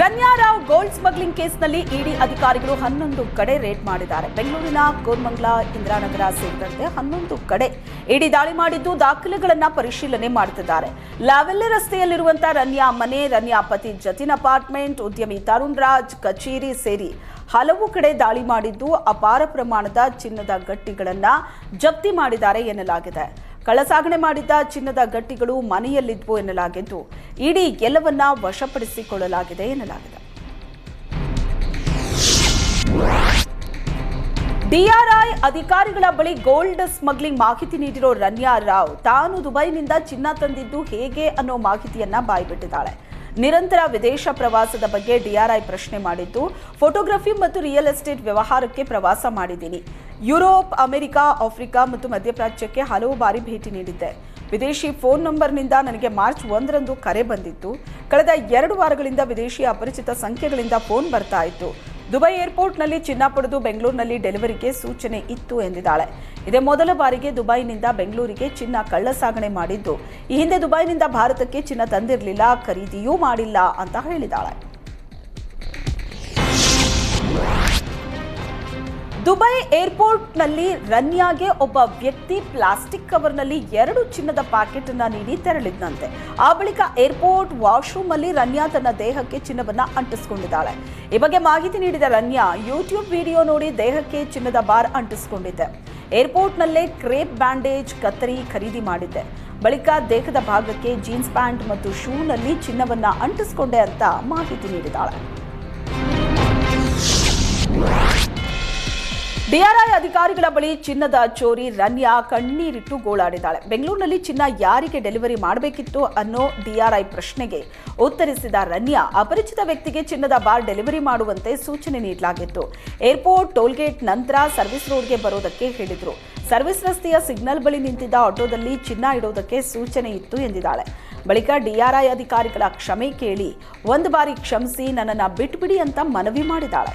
Ranya Rao gold smuggling ಕೇಸ್ನಲ್ಲಿ ಇಡಿ ಅಧಿಕಾರಿಗಳು ಹನ್ನೊಂದು ಕಡೆ ರೇಡ್ ಮಾಡಿದ್ದಾರೆ. ಬೆಂಗಳೂರಿನ ಕೋರ್ಮಂಗ್ಲ, ಇಂದಿರಾನಗರ ಸೇರಿದಂತೆ ಹನ್ನೊಂದು ಕಡೆ ಇಡಿ ದಾಳಿ ಮಾಡಿದ್ದು ದಾಖಲೆಗಳನ್ನು ಪರಿಶೀಲನೆ ಮಾಡುತ್ತಿದ್ದಾರೆ ಲಾವೆಲ್ಲೆ ರಸ್ತೆಯಲ್ಲಿರುವಂತಹ ರನ್ಯಾ ಮನೆ, ರನ್ಯಾ ಪತಿ ಜತಿನ್ ಅಪಾರ್ಟ್ಮೆಂಟ್, ಉದ್ಯಮಿ ತರುಣ್ ರಾಜ್ ಕಚೇರಿ ಸೇರಿ ಹಲವು ಕಡೆ ದಾಳಿ ಮಾಡಿದ್ದು ಅಪಾರ ಪ್ರಮಾಣದ ಚಿನ್ನದ ಗಟ್ಟಿಗಳನ್ನು ಜಪ್ತಿ ಮಾಡಿದ್ದಾರೆ ಎನ್ನಲಾಗಿದೆ. ಕಳ್ಳಸಾಗಣೆ ಮಾಡಿದ್ದ ಚಿನ್ನದ ಗಟ್ಟಿಗಳು ಮನೆಯಲ್ಲಿದ್ವು ಎನ್ನಲಾಗಿದ್ದು, ಇಡೀ ಎಲ್ಲವನ್ನ ವಶಪಡಿಸಿಕೊಳ್ಳಲಾಗಿದೆ ಎನ್ನಲಾಗಿದೆ. ಡಿಆರ್ಐ ಅಧಿಕಾರಿಗಳ ಬಳಿ ಗೋಲ್ಡ್ ಸ್ಮಗ್ಲಿಂಗ್ ಮಾಹಿತಿ ನೀಡಿರೋ ರನ್ಯಾ ರಾವ್, ತಾನು ದುಬೈನಿಂದ ಚಿನ್ನ ತಂದಿದ್ದು ಹೇಗೆ ಅನ್ನೋ ಮಾಹಿತಿಯನ್ನ ಬಾಯ್ಬಿಟ್ಟಿದ್ದಾಳೆ. ನಿರಂತರ ವಿದೇಶ ಪ್ರವಾಸದ ಬಗ್ಗೆ ಡಿಆರ್ಐ ಪ್ರಶ್ನೆ ಮಾಡಿದ್ದು, ಫೋಟೋಗ್ರಫಿ ಮತ್ತು ರಿಯಲ್ ಎಸ್ಟೇಟ್ ವ್ಯವಹಾರಕ್ಕೆ ಪ್ರವಾಸ ಮಾಡಿದ್ದೀನಿ. ಯುರೋಪ್, ಅಮೆರಿಕ, ಆಫ್ರಿಕಾ ಮತ್ತು ಮಧ್ಯಪ್ರಾಚ್ಯಕ್ಕೆ ಹಲವು ಬಾರಿ ಭೇಟಿ ನೀಡಿದ್ದೆ. ವಿದೇಶಿ ಫೋನ್ ನಂಬರ್ನಿಂದ ನನಗೆ ಮಾರ್ಚ್ ಒಂದರಂದು ಕರೆ ಬಂದಿತ್ತು. ಕಳೆದ ಎರಡು ವಾರಗಳಿಂದ ವಿದೇಶಿ ಅಪರಿಚಿತ ಸಂಖ್ಯೆಗಳಿಂದ ಫೋನ್ ಬರ್ತಾ ಇತ್ತು. ದುಬೈ ಏರ್ಪೋರ್ಟ್ನಲ್ಲಿ ಚಿನ್ನ ಪಡೆದು ಬೆಂಗಳೂರಿನಲ್ಲಿ ಡೆಲಿವರಿಗೆ ಸೂಚನೆ ಇತ್ತು ಎಂದಿದ್ದಾಳೆ. ಇದೇ ಮೊದಲ ಬಾರಿಗೆ ದುಬೈನಿಂದ ಬೆಂಗಳೂರಿಗೆ ಚಿನ್ನ ಕಳ್ಳಸಾಗಣೆ ಮಾಡಿದ್ದು. ಈ ಹಿಂದೆ ದುಬೈನಿಂದ ಭಾರತಕ್ಕೆ ಚಿನ್ನ ತಂದಿರಲಿಲ್ಲ, ಖರೀದಿಯೂ ಮಾಡಿಲ್ಲ ಅಂತ ಹೇಳಿದ್ದಾಳೆ. ದುಬೈ ಏರ್ಪೋರ್ಟ್ನಲ್ಲಿ ರನ್ಯಾಗೆ ಒಬ್ಬ ವ್ಯಕ್ತಿ ಪ್ಲಾಸ್ಟಿಕ್ ಕವರ್ನಲ್ಲಿ ಎರಡು ಚಿನ್ನದ ಪ್ಯಾಕೆಟ್ ಅನ್ನ ನೀಡಿ ತೆರಳಿದ್ದಂತೆ ಆ ಬಳಿಕ ಏರ್ಪೋರ್ಟ್ ವಾಶ್ರೂಮ್ ಅಲ್ಲಿ ರನ್ಯಾ ತನ್ನ ದೇಹಕ್ಕೆ ಚಿನ್ನವನ್ನ ಅಂಟಿಸಿಕೊಂಡಿದ್ದಾಳೆ. ಈ ಬಗ್ಗೆ ಮಾಹಿತಿ ನೀಡಿದ ರನ್ಯಾ, ಯೂಟ್ಯೂಬ್ ವಿಡಿಯೋ ನೋಡಿ ದೇಹಕ್ಕೆ ಚಿನ್ನದ ಬಾರ್ ಅಂಟಿಸಿಕೊಂಡಿದ್ದೆ. ಏರ್ಪೋರ್ಟ್ನಲ್ಲೇ ಕ್ರೇಪ್ ಬ್ಯಾಂಡೇಜ್ ಕತ್ತರಿ ಖರೀದಿ ಮಾಡಿದ್ದೆ. ಬಳಿಕ ದೇಹದ ಭಾಗಕ್ಕೆ ಜೀನ್ಸ್ ಪ್ಯಾಂಟ್ ಮತ್ತು ಶೂನಲ್ಲಿ ಚಿನ್ನವನ್ನ ಅಂಟಿಸಿಕೊಂಡೆ ಅಂತ ಮಾಹಿತಿ ನೀಡಿದ್ದಾಳೆ. ಡಿಆರ್ಐ ಅಧಿಕಾರಿಗಳ ಬಳಿ ಚಿನ್ನದ ಚೋರಿ ರನ್ಯಾ ಕಣ್ಣೀರಿಟ್ಟು ಗೋಳಾಡಿದ್ದಾಳೆ. ಬೆಂಗಳೂರಿನಲ್ಲಿ ಚಿನ್ನ ಯಾರಿಗೆ ಡೆಲಿವರಿ ಮಾಡಬೇಕಿತ್ತು ಅನ್ನೋ ಡಿಆರ್ಐ ಪ್ರಶ್ನೆಗೆ ಉತ್ತರಿಸಿದ ರನ್ಯಾ, ಅಪರಿಚಿತ ವ್ಯಕ್ತಿಗೆ ಚಿನ್ನದ ಬಾರ್ ಡೆಲಿವರಿ ಮಾಡುವಂತೆ ಸೂಚನೆ ನೀಡಲಾಗಿತ್ತು. ಏರ್ಪೋರ್ಟ್, ಟೋಲ್ಗೇಟ್ ನಂತರ ಸರ್ವಿಸ್ ರೋಡ್ಗೆ ಬರೋದಕ್ಕೆ ಹೇಳಿದ್ರು. ಸರ್ವಿಸ್ ರಸ್ತೆಯ ಸಿಗ್ನಲ್ ಬಳಿ ನಿಂತಿದ್ದ ಆಟೋದಲ್ಲಿ ಚಿನ್ನ ಇಡೋದಕ್ಕೆ ಸೂಚನೆ ಇತ್ತು ಎಂದಿದ್ದಾಳೆ. ಬಳಿಕ ಡಿಆರ್ಐ ಅಧಿಕಾರಿಗಳ ಕ್ಷಮೆ ಕೇಳಿ, ಒಂದು ಬಾರಿ ಕ್ಷಮಿಸಿ ನನ್ನನ್ನು ಬಿಟ್ಬಿಡಿ ಅಂತ ಮನವಿ ಮಾಡಿದ್ದಾಳೆ.